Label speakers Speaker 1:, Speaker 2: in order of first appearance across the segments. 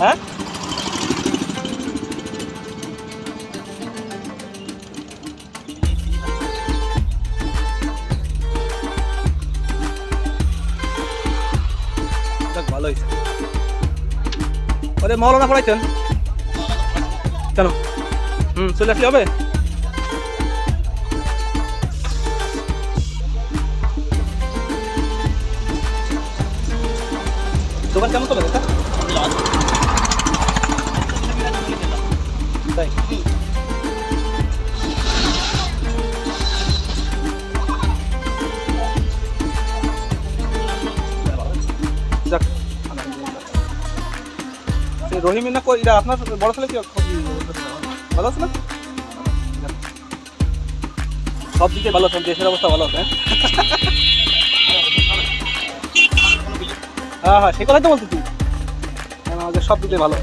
Speaker 1: হ্যাঁ? ভালো পড়াইছেন? কেন? হুম চলে আসলে হবে? দোকান কেমন চলে রহিমের না কই- আপনার বড় ছেলে কি? ভালো আছে না? সব দিকে ভালো আছে দেশের অবস্থা ভালো আছে হ্যাঁ? হ্যাঁ সেই কথাই তো বলছি তুই। আমাদের সব দিকে ভালো।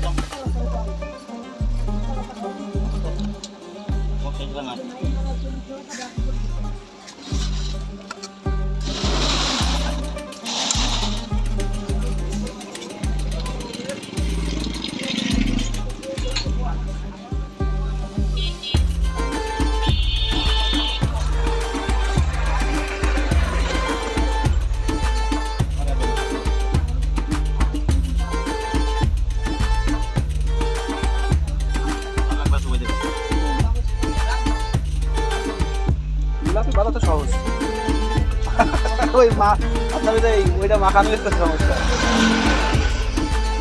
Speaker 1: জিলাপি তো ওই মা ওইটা মাখানো একটা সমস্যা।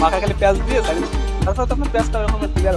Speaker 1: মাখা খালি পেঁয়াজ দিয়ে তাহলে তারপরে তো আপনার পেঁয়াজটা ওরকম ক্লিয়ার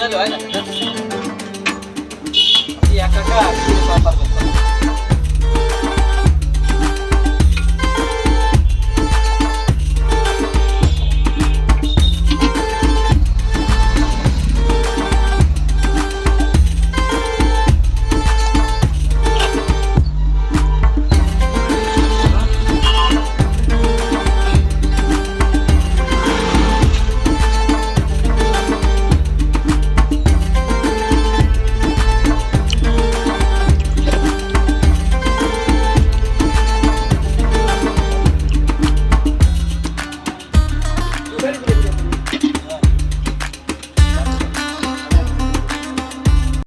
Speaker 2: আমি জানি না
Speaker 3: একা একা